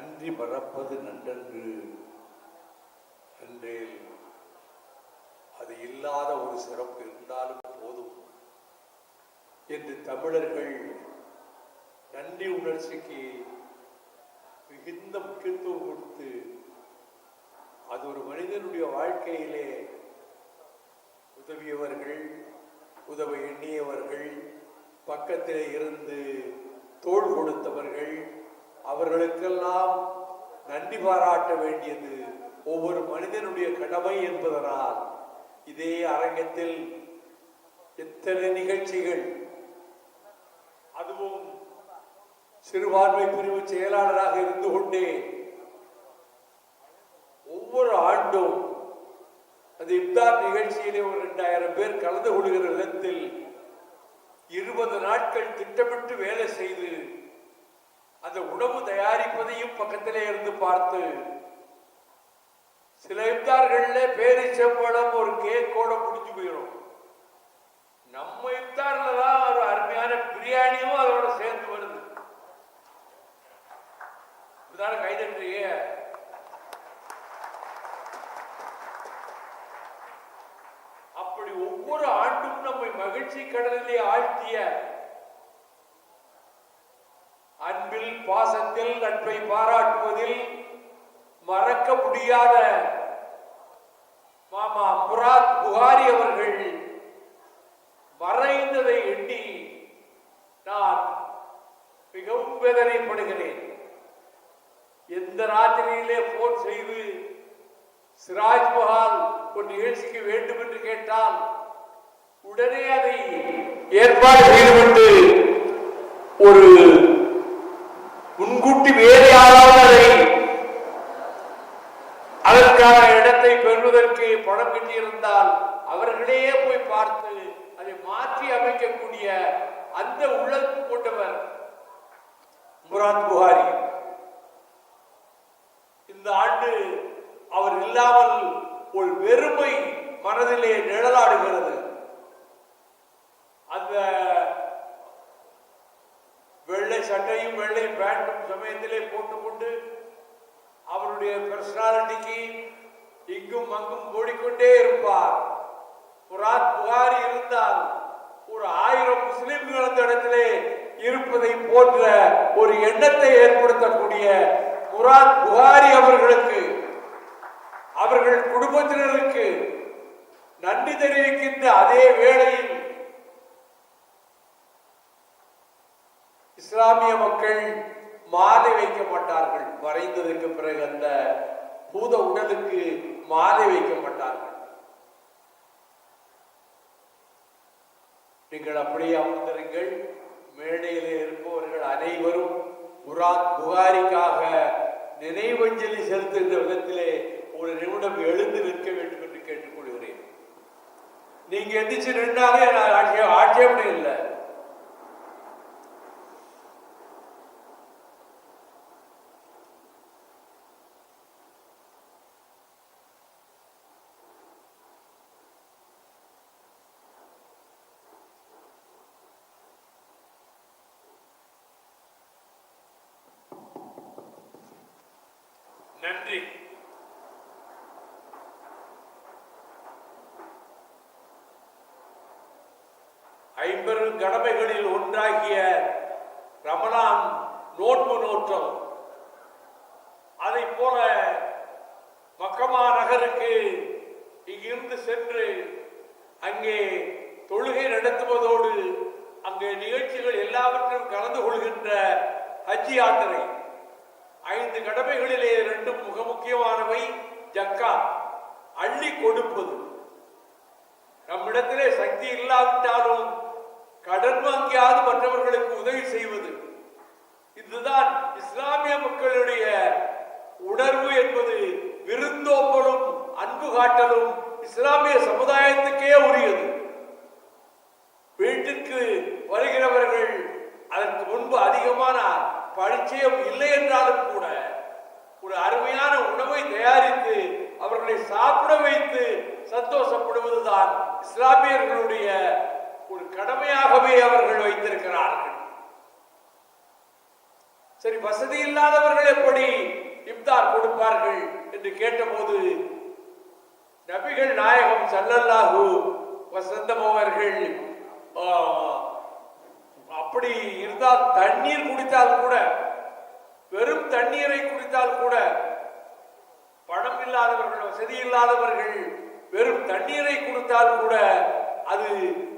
நன்றி மறப்பது நன்றன்று என்றேல் அது இல்லாத ஒரு சிறப்பு இருந்தாலும் போதும் என்று தமிழர்கள் நன்றி உணர்ச்சிக்கு மிகுந்த முக்கியத்துவம் கொடுத்து அது ஒரு மனிதனுடைய வாழ்க்கையிலே உதவியவர்கள் உதவ எண்ணியவர்கள் பக்கத்திலே இருந்து தோள் கொடுத்தவர்கள் அவர்களுக்கெல்லாம் நன்றி பாராட்ட வேண்டியது ஒவ்வொரு மனிதனுடைய கடமை என்பதனால் இதே அரங்கத்தில் எத்தனை நிகழ்ச்சிகள். அதுவும் சிறுபான்மை பிரிவு செயலாளராக இருந்து கொண்டே ஒவ்வொரு ஆண்டும் அந்த இப்தார் நிகழ்ச்சியிலே ஒரு இரண்டாயிரம் பேர் கலந்து கொள்கிற விதத்தில் இருபது நாட்கள் திட்டமிட்டு வேலை செய்து அந்த உணவு தயாரிப்பதையும் பக்கத்திலே இருந்து பார்த்து சில இப்தார்கள்ல பேரிச்சம்பழம் ஒரு கேக்கோட முடிஞ்சு போயிடும் நம்ம இப்தார்ல தான் ஒரு அருமையான பிரியாணியும் அதோட சேர்ந்து வருது. இப்படிதானே கைதட்டுறீங்க அப்படி ஒவ்வொரு ஆண்டும் நம்மை மகிழ்ச்சி கடலிலே ஆழ்த்திய நட்பை பாராட்டுவதில் மறக்க முடியாத மாமா முராத் புகாரி அவர்கள் மறைந்ததை எண்ணி நான் மிகவும் வேதனைப்படுகிறேன். எந்த ராத்திரியிலே போன் செய்து சிராஜ் மஹால் ஒரு நிகழ்ச்சிக்கு வேண்டும் என்று கேட்டால் உடனே அதை ஏற்பாடு செய்துவிட்டு ஒரு குளம் கட்டியிருந்தால் அவர்களே போய் பார்த்து அதை மாற்றி அமைக்கக்கூடிய அந்த உள்ளம் கொண்டவர் முராத் புகாரி. இந்த ஆண்டு அவர் இல்லாமல் ஒரு வெறுமை மனதிலே நிழலாடுகிறது. அந்த வெள்ளை சட்டையும் வெள்ளை பேண்டும் சமயத்திலே போட்டுக்கொண்டு அவருடைய பர்சனாலிட்டிக்கு இங்கும் அங்கும் ஓடிக்கொண்டே இருப்பார். புராத் புகாரி இருந்தால் ஒரு ஆயிரம் முஸ்லிம்கள் அந்த இடத்திலே இருப்பதை போன்ற ஒரு எண்ணத்தை ஏற்படுத்தக்கூடிய முராத் புகாரி அவர்களுக்கு அவர்கள் குடும்பத்தினருக்கு நன்றி தெரிவிக்கின்ற அதே வேளையில் இஸ்லாமிய மக்கள் மாலை வைக்க மாட்டார்கள். மறைந்ததற்கு பிறகு அந்த பூத உடலுக்கு மாலை வைக்க மாட்டார்கள் நீங்கள் அப்படியே அமர்ந்திருங்கள். மேடையில் இருப்பவர்கள் அனைவரும் முராத் புகாரிக்காக நினைவஞ்சலி செலுத்துகின்ற விதத்திலே ஒரு நிமிடம் எழுந்து நிற்க வேண்டும் என்று கேட்டுக்கொள்கிறேன். நீங்க எந்திரிச்சு நின்றாலே நான் ஆட்சேபனை இல்லை. நன்றி. ஐம்பெரும் கடமைகளில் ஒன்றாகிய ரமணான் நோன்பு நோற்றம். அதை போல மக்கமா நகருக்கு இங்கிருந்து சென்று அங்கே தொழுகை நடத்துவதோடு அங்கே நிகழ்ச்சிகள் எல்லாவற்றிலும் கலந்து கொள்கின்ற ஹஜ் யாத்திரை. ஐந்து கடமைகளிலே ரெண்டும் மிக முக்கியமானவை. ஜக்கா அள்ளி கொடுப்பது. நம்மிடத்திலே சக்தி இல்லாவிட்டாலும் கடன் வாங்கியாவது மற்றவர்களுக்கு உதவி செய்வது. இதுதான் இஸ்லாமிய மக்களுடைய உணர்வு என்பது. விருந்தோம்பலும் அன்பு காட்டலும் இஸ்லாமிய சமுதாயத்துக்கே உரியது. வீட்டிற்கு வருகிறவர்கள் அதற்கு முன்பு அதிகமான பரிச்சயம் இல்லை என்றாலும் கூட ஒரு அருமையான உணவை தயாரித்து அவர்களை சாப்பிட வைத்து சந்தோஷப்படுவதுதான் இஸ்லாமியர்களுடைய ஒரு கடமையாகவே அவர்கள் வைத்திருக்கிறார்கள். சரி வசதி இல்லாதவர்கள் எப்படி இப்தார் கொடுப்பார்கள் என்று கேட்டபோது நபிகள் நாயகம் சல்லல்லாஹு வசந்தம் அவர்கள் அப்படி இருந்தால் தண்ணீர் குடித்தால் கூட வெறும் தண்ணீரை குடித்தால் கூட பணம் இல்லாதவர்கள் வசதி இல்லாதவர்கள் வெறும் தண்ணீரை கொடுத்தால் கூட அது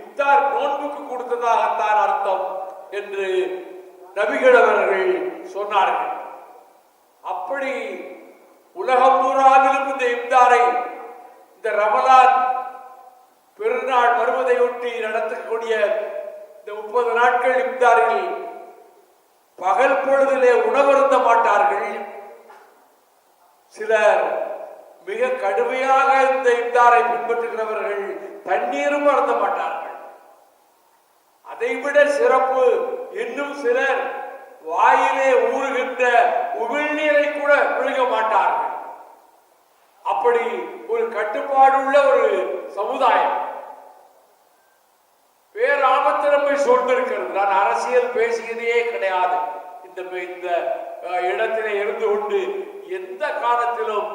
இப்தார் நோன்புக்கு கொடுத்ததாகத்தான் அர்த்தம் என்று நபிகள் அவர்கள் சொன்னார்கள். அப்படி உலகம் பூராவிலும் இந்த இப்தாரை இந்த ரமலான் பெருநாள் வருவதையொட்டி நடத்தக்கூடிய இந்த முப்பது நாட்கள் இப்தாரில் பகல் பொழுதிலே உணவருந்த மாட்டார்கள். சிலர் மிக கடுமையாக இந்த இப்தாரை பின்பற்றுகிறவர்கள் தண்ணீரும் அருந்த மாட்டார்கள். அதைவிட சிறப்பு இன்னும் சிலர் வாயிலே ஊறுகின்ற உமிழ்நீரை கூட விழுக மாட்டார்கள். அப்படி ஒரு கட்டுப்பாடுள்ள ஒரு சமுதாயம். பேராபத்து நம்மை சூழ்ந்திருக்கிறது நான் அரசியல் பேசியதே கிடையாது. இந்த இந்த இடத்திலே இருந்து கொண்டு எந்த காலத்திலும்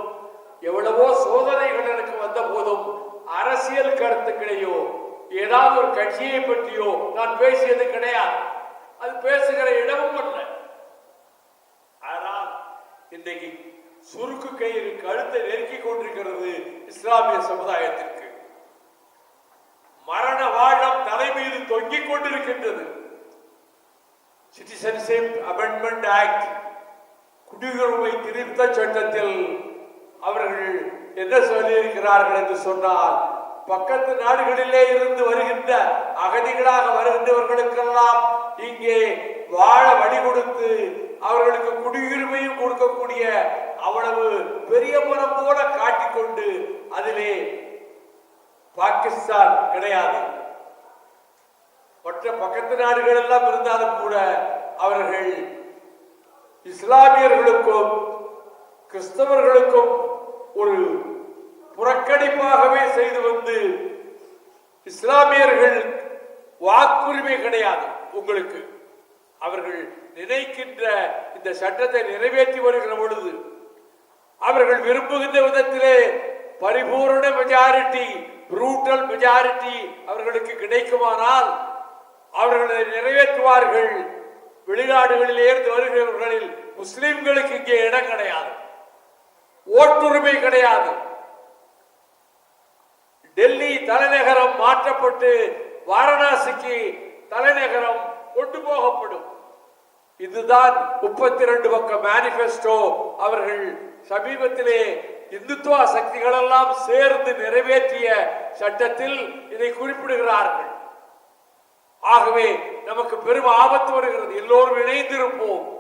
எவ்வளவோ சோதனைகள் எனக்கு வந்த போதும் அரசியல் கருத்துக்களையோ ஏதாவது ஒரு கட்சியை பற்றியோ நான் பேசியது கிடையாது. அது பேசுகிற இடமும் அல்ல. ஆனால் இன்றைக்கு சுருக்கு கயிறு கழுத்தை நெருக்கிக் கொண்டிருக்கிறது இஸ்லாமிய சமுதாயத்திற்கு மரண வாழம் தலை மீது தொங்கிக் கொண்டிருக்கின்றது. சிட்டிசன்ஷிப் அமெண்ட்மெண்ட் ஆக்ட் குடியுரிமை திருத்த சட்டத்தில் அவர்கள் என்ன சொல்லியிருக்கிறார்கள் என்று சொன்னால் பக்கத்து நாடுகளிலே இருந்து வருகின்ற அகதிகளாக வருகின்றவர்களுக்கெல்லாம் இங்கே வாழ வழி கொடுத்து அவர்களுக்கு குடியுரிமையும் கொடுக்கக்கூடிய அவ்வளவு பெரிய மனம் போல காட்டிக்கொண்டு அதிலே பாகிஸ்தான் கிடையாது. மற்ற பக்கத்து நாடுகள் எல்லாம் இருந்தாலும் கூட அவர்கள் இஸ்லாமியர்களுக்கும் கிறிஸ்தவர்களுக்கும் ஒரு புறக்கணிப்பாகவே செய்து வந்து இஸ்லாமியர்கள் வாக்குரிமை கிடையாது உங்களுக்கு. அவர்கள் நினைக்கின்ற இந்த சட்டத்தை நிறைவேற்றி வருகிற பொழுது அவர்கள் விரும்புகின்ற விதத்திலே பரிபூரண மெஜாரிட்டி புரூட்டல் மெஜாரிட்டி அவர்களுக்கு கிடைக்குமானால் அவர்களை நிறைவேற்றுவார்கள். வெளிநாடுகளில் இருந்து வருகிறவர்களில் முஸ்லிம்களுக்கு இங்கே இடம் கிடையாது. ஓட்டுரிமை கிடையாது. டெல்லி தலைநகரம் மாற்றப்பட்டு வாரணாசிக்கு தலைநகரம் கொண்டு போகப்படும். இதுதான் முப்பத்தி ரெண்டு பக்க மேனிபெஸ்டோ அவர்கள் சமீபத்திலே இந்துத்துவ சக்திகளெல்லாம் சேர்ந்து நிறைவேற்றிய சட்டத்தில் இதை குறிப்பிடுகிறார்கள். ஆகவே நமக்கு பெரும் ஆபத்து வருகிறது. எல்லோரும் இணைந்திருப்போம்.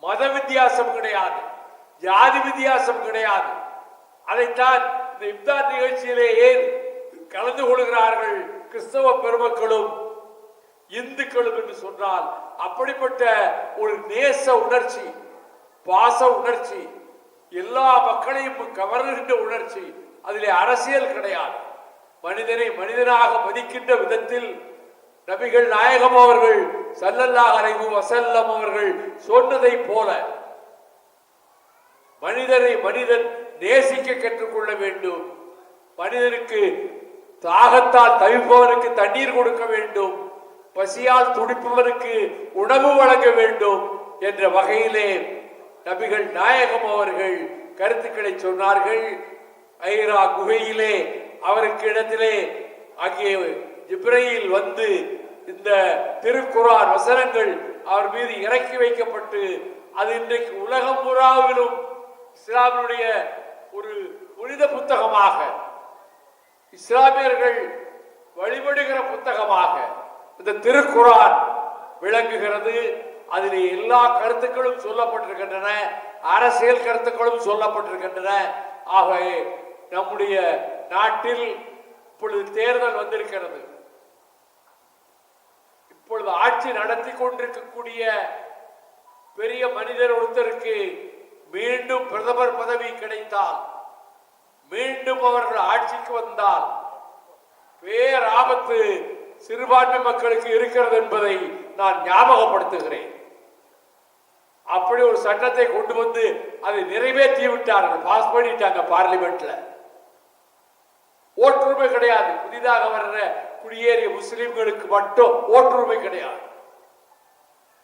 மத வித்தியாசம் கிடையாது. ஜாதி வித்தியாசம் கிடையாது. அதைத்தான் இந்த இப்தார் நிகழ்ச்சியிலே ஏன் கலந்து கொள்கிறார்கள் கிறிஸ்தவ பெருமக்களும் இந்துக்களும் என்று சொன்னால் அப்படிப்பட்ட ஒரு நேச உணர்ச்சி பாச உணர்ச்சி எல்லா மக்களையும் கவர்கின்ற உணர்ச்சி அதிலே அரசியல் கிடையாது. மனிதனை மனிதனாக மதிக்கின்ற விதத்தில் நபிகள் நாயகம் அவர்கள் ஸல்லல்லாஹு அலைஹி வசல்லம் அவர்கள் சொன்னதை போல மனிதரை மனிதன் நேசிக்க கற்றுக்கொள்ள வேண்டும். மனிதனுக்கு தாகத்தால் தவிப்பவனுக்கு தண்ணீர் கொடுக்க வேண்டும். பசியால் துடிப்பவனுக்கு உணவு வழங்க வேண்டும் என்ற வகையிலே நபிகள் நாயகம் அவர்கள் கருத்துக்களை சொன்னார்கள். ஐரா குகையிலே அவருக்கு இடத்திலே அங்கே ஜிப்ரையில் வந்து இந்த திருக்குரான் வசனங்கள் அவர் மீது இறக்கி வைக்கப்பட்டு அது இன்றைக்கு உலகம் புறாவிலும் இஸ்லாமினுடைய ஒரு புனித புத்தகமாக இஸ்லாமியர்கள் வழிபடுகிற புத்தகமாக இந்த திருக்குரான் விளங்குகிறது. அதில் எல்லா கருத்துக்களும் சொல்லப்பட்டிருக்கின்றன அரசியல் கருத்துக்களும் சொல்லப்பட்டிருக்கின்றன. ஆகவே நம்முடைய நாட்டில் இப்பொழுது தேர்தல் வந்திருக்கிறது. இப்பொழுது ஆட்சி நடத்தி கொண்டிருக்கக்கூடிய பெரிய மனிதர் ஒருத்தருக்கு மீண்டும் பிரதமர் பதவி கிடைத்தால் மீண்டும் அவர்கள் ஆட்சிக்கு வந்தால் பேராபத்து சிறுபான்மை மக்களுக்கு இருக்கிறது என்பதை நான் ஞாபகப்படுத்துகிறேன். அப்படி ஒரு சட்டத்தை கொண்டு வந்து அதை நிறைவேற்றி விட்டார்கள் பாஸ் பண்ணிட்டாங்க பார்லிமெண்ட்ல. ஓட்டுரிமை கிடையாது. புதிதாக வர்ற குடியேறிய முஸ்லிம்களுக்கு மட்டும் ஓட்டுரிமை கிடையாது.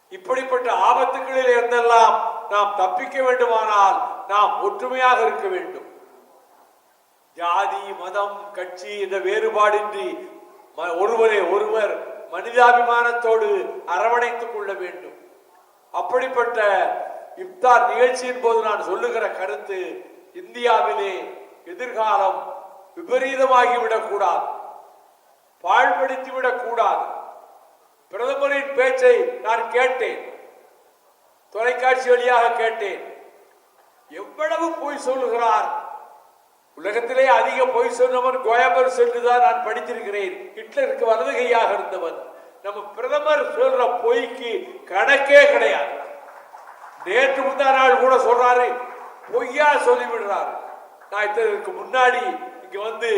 இப்படிப்பட்ட ஆபத்துகளில் இருந்தெல்லாம் நாம் தப்பிக்க வேண்டுமானால் நாம் ஒற்றுமையாக இருக்க வேண்டும். ஜாதி மதம் கட்சி இந்த வேறுபாடின்றி ம- ஒருவரை ஒருவர் மனிதாபிமானத்தோடு அரவணைத்துக் கொள்ள வேண்டும். அப்படிப்பட்ட இப்தார் நிகழ்ச்சியின் போது நான் சொல்லுகிற கருத்து இந்தியாவிலே எதிர்காலம் விபரீதமாகிவிடக் கூடாது பாழ்படுத்தி கூடாது பிரதமரின் பேச்சை நான் கேட்டேன். தொலைக்காட்சி வழியாக கேட்டேன். எவ்வளவு பொய் சொல்லுகிறார்? உலகத்திலே அதிக பொய் சொன்னவன் கோயம்பர் சென்றுதான் நான் படித்திருக்கிறேன். ஹிட்லருக்கு வலது கையாக இருந்தவன். நம்ம பிரதமர் சொல்ற பொய்க்கு கணக்கே கிடையாது. நேற்று முந்தா நாள் கூட சொல்றாரு. பொய்யா சொல்லி விடுறாரு நான் இதற்கு முன்னாடி இங்கே வந்து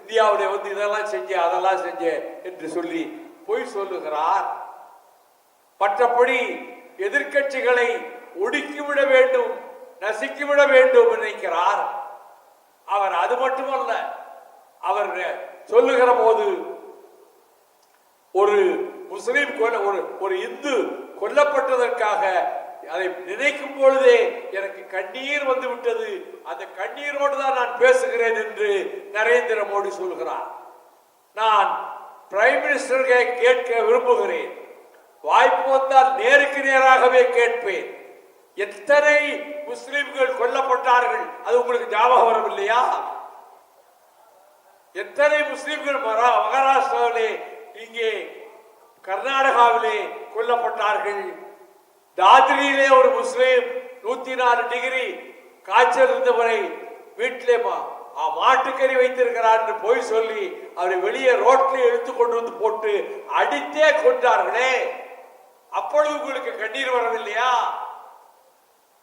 இந்தியாவுடைய வந்து இதெல்லாம் செஞ்சேன் அதெல்லாம் செஞ்சேன் என்று சொல்லி பொய் சொல்லுகிறார். மற்றபடி எதிர்க்கட்சிகளை ஒடுக்கிவிட வேண்டும் நசுக்கிவிட வேண்டும் நினைக்கிறார். அவர் அது மட்டுமல்ல அவர் சொல்லுகிற போது ஒரு முஸ்லீம் கொல்ல ஒரு ஒரு இந்து கொல்லப்பட்டதற்காக அதை நினைக்கும் பொழுதே எனக்கு கண்ணீர் வந்து விட்டது. அந்த கண்ணீரோடு தான் நான் பேசுகிறேன் என்று நரேந்திர மோடி சொல்கிறார். நான் பிரைம் மினிஸ்டர்களை கேட்க விரும்புகிறேன். வாய்ப்பு வந்தால் நேருக்கு நேராகவே கேட்பேன். எத்தனை முஸ்லிம்கள் கொல்லப்பட்டார்கள்? அது உங்களுக்கு ஞாபகம் வரவில்லையா? எத்தனை முஸ்லிம்கள் மகாராஷ்டிராவிலே இங்கே கர்நாடகாவிலே கொல்லப்பட்டார்கள்? தாத்ரியிலே ஒரு முஸ்லீம் நூத்தி நாலு டிகிரி காய்ச்சல் இருந்தவரை வீட்டிலே மாட்டுக்கறி வைத்திருக்கிறார் என்று போய் சொல்லி அவரை வெளியே ரோட்ல இழுத்து கொண்டு வந்து போட்டு அடித்தே கொண்டார்களே அப்பொழுது உங்களுக்கு கண்ணீர் வரவில்லையா?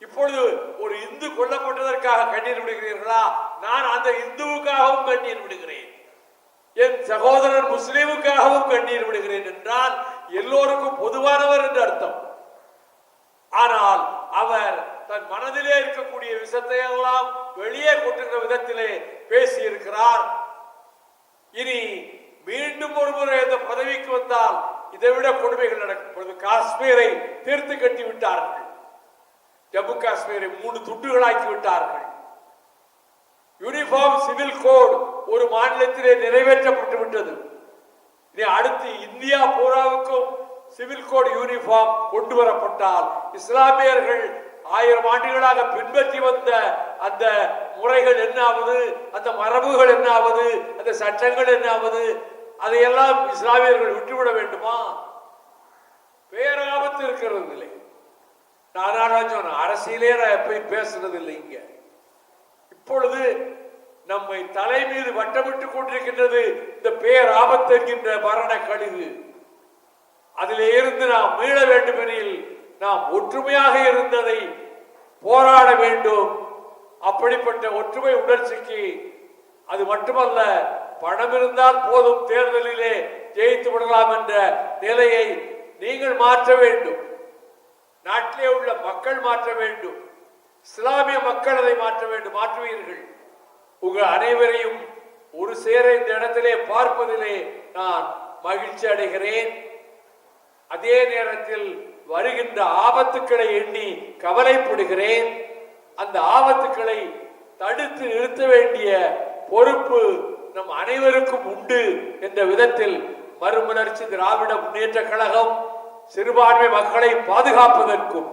இப்பொழுது ஒரு இந்து கொல்லப்பட்டதற்காக கண்ணீர் விடுகிறீர்களா? நான் அந்த இந்துவுக்காகவும் கண்ணீர் விடுகிறேன். என் சகோதரர் முஸ்லீமுக்காகவும் கண்ணீர் விடுகிறேன் என்றால் எல்லோருக்கும் பொதுவானவர் என்று அர்த்தம். ஆனால் அவர் தன் மனதிலே இருக்கக்கூடிய விஷத்தை எல்லாம் வெளியே கொட்டுகிற விதத்திலே பேசியிருக்கிறார். இனி மீண்டும் ஒரு முறை இந்த பதவிக்கு வந்தால் இதை விட கொடுமைகள் நடக்கும் காஷ்மீரை தீர்த்து கட்டி விட்டார்கள். ஜம்மு காஷ்மீரை மூணு துண்டுகளாக்கி விட்டார்கள். யூனிஃபார்ம் சிவில் கோட் ஒரு மாநிலத்திலே நிறைவேற்றப்பட்டு விட்டது. இனி அடுத்து இந்தியா பூராவுக்கும் சிவில் கோட் யூனிஃபார்ம் கொண்டு வரப்பட்டால் இஸ்லாமியர்கள் ஆயிரம் ஆண்டுகளாக பின்பற்றி வந்த அந்த முறைகள் என்னாவது அந்த மரபுகள் என்னாவது அந்த சட்டங்கள் என்னாவது அதையெல்லாம் இஸ்லாமியர்கள் விட்டுவிட வேண்டுமா? பேராபத்து இருக்கிறது இல்லை நான் சொன்னேன் அரசியலே நான் எப்பயும் பேசுறது இல்லை இங்க. இப்பொழுது நம்மை தலை மீது வட்டமிட்டுக் கொண்டிருக்கின்றது இந்த பேராபத்து என்கின்ற மரண கழிவு. அதிலே இருந்து நாம் மீள வேண்டுமெனில் நாம் ஒற்றுமையாக இருந்ததை போராட வேண்டும். அப்படிப்பட்ட ஒற்றுமை உணர்ச்சிக்கு அது மட்டுமல்ல பணம் இருந்தால் போதும் தேர்தலிலே ஜெயித்து விடலாம் என்ற நிலையை நீங்கள் மாற்ற வேண்டும். நாட்டிலே உள்ள மக்கள் மாற்ற வேண்டும். இஸ்லாமிய மக்கள் அதை மாற்ற வேண்டும். மாற்றுவீர்கள். உங்கள் அனைவரையும் ஒரு சேர இந்த இடத்திலே பார்ப்பதிலே நான் மகிழ்ச்சி அடைகிறேன். அதே நேரத்தில் வருகின்ற ஆபத்துக்களை எண்ணி கவலைப்படுகிறேன். அந்த ஆபத்துக்களை தடுத்து நிறுத்த வேண்டிய பொறுப்பு நம் அனைவருக்கும் உண்டு என்ற விதத்தில் மறுமலர்ச்சி திராவிட முன்னேற்ற கழகம் சிறுபான்மை மக்களை பாதுகாப்பதற்கும்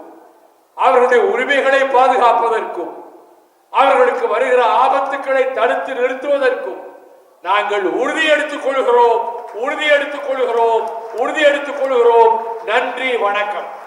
அவர்களுடைய உரிமைகளை பாதுகாப்பதற்கும் அவர்களுக்கு வருகிற ஆபத்துக்களை தடுத்து நிறுத்துவதற்கும் நாங்கள் உறுதி எடுத்துக் கொள்கிறோம். உறுதி எடுத்துக் கொள்கிறோம். உறுதி எடுத்துக் கொள்கிறோம். நன்றி வணக்கம்.